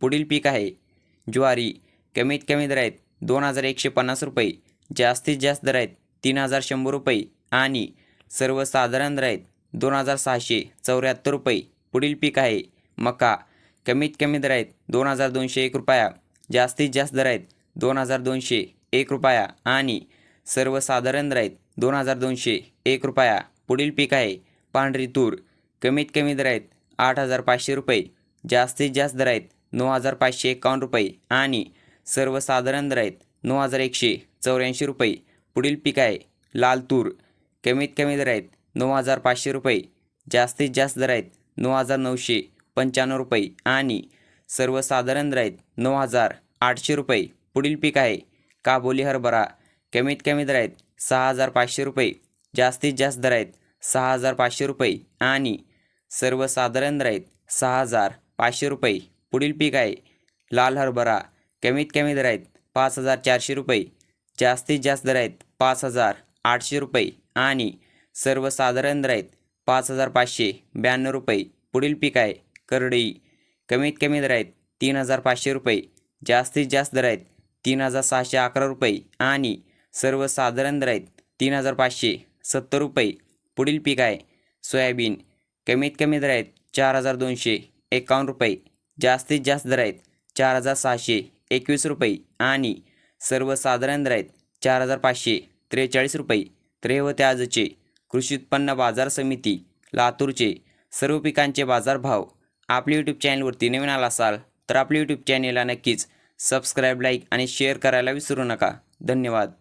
पुढील पीक आहे. ज्वारी कमीत कमी दर आहेत दोन हजार एकशे पन्नास रुपये जास्तीत जास्त दर आहेत तीन हजार शंभर रुपये आणि सर्वसाधारण दर आहेत दोन हजार सहाशे चौऱ्याहत्तर रुपये. पुढील पीक आहे. मका कमीत कमी दर आहेत दोन हजार दोनशे एक रुपया जास्तीत जास्त दर आहेत दोन हजार दोनशे एक रुपया आणि सर्वसाधारण दर आहेत दोन हजार दोनशे एक रुपया. पुढील पीक आहे. पांढरी तूर कमीत कमी दर आहेत आठ हजार पाचशे रुपये जास्तीत जास्त दर आहेत नऊ हजार पाचशे एकावन्न रुपये आणि सर्वसाधारण दर आहेत नऊ हजार एकशे चौऱ्याऐंशी रुपये. पुढील पीक आहे लाल तूर कमीत कमी दर आहेत नऊ हजार पाचशे रुपये. जास्तीत जास्त दर आहेत नऊ हजार नऊशे पंच्याण्णव रुपये आणि सर्वसाधारण दर आहेत नऊ हजार आठशे रुपये. पुढील पीक आहे काबोली हरभरा. कमीत कमी दर आहेत सहा हजार पाचशे रुपये. जास्तीत जास्त दर आहेत सहा हजार पाचशे रुपये आणि सर्वसाधारण दर आहेत सहा हजार पाचशे रुपये. पुढील पीक आहे. लाल हरभरा कमीत कमी दर आहेत पाच हजार चारशे रुपये जास्तीत जास्त दर आहेत पाच हजार आठशे रुपये आणि सर्वसाधारण दर आहेत पाच हजार पाचशे ब्याण्णव रुपये. पुढील पीक आहे करडई कमीत कमी दर आहेत तीन हजार पाचशे रुपये जास्तीत जास्त दर आहेत तीन हजार सहाशे अकरा रुपये आणि सर्वसाधारण दर आहेत तीन हजार पाचशे सत्तर रुपये. पुढील पीक आहे सोयाबीन कमीत कमी दर आहेत चार हजार दोनशे एकावन्न रुपये. जास्तीत जास्त दर आहेत. चार हजार सहाशे एकवीस रुपये आणि सर्वसाधारण दर आहेत. चार हजार पाचशे त्रेचाळीस रुपये. त्रेवते आजचे कृषी उत्पन्न बाजार समिती लातूरचे सर्व पिकांचे बाजारभाव. आपल्या यूट्यूब चॅनलवरती नवीन आला असाल तर आपल्या यूट्यूब चॅनलला नक्कीच सबस्क्राईब लाईक आणि शेअर करायला विसरू नका. धन्यवाद.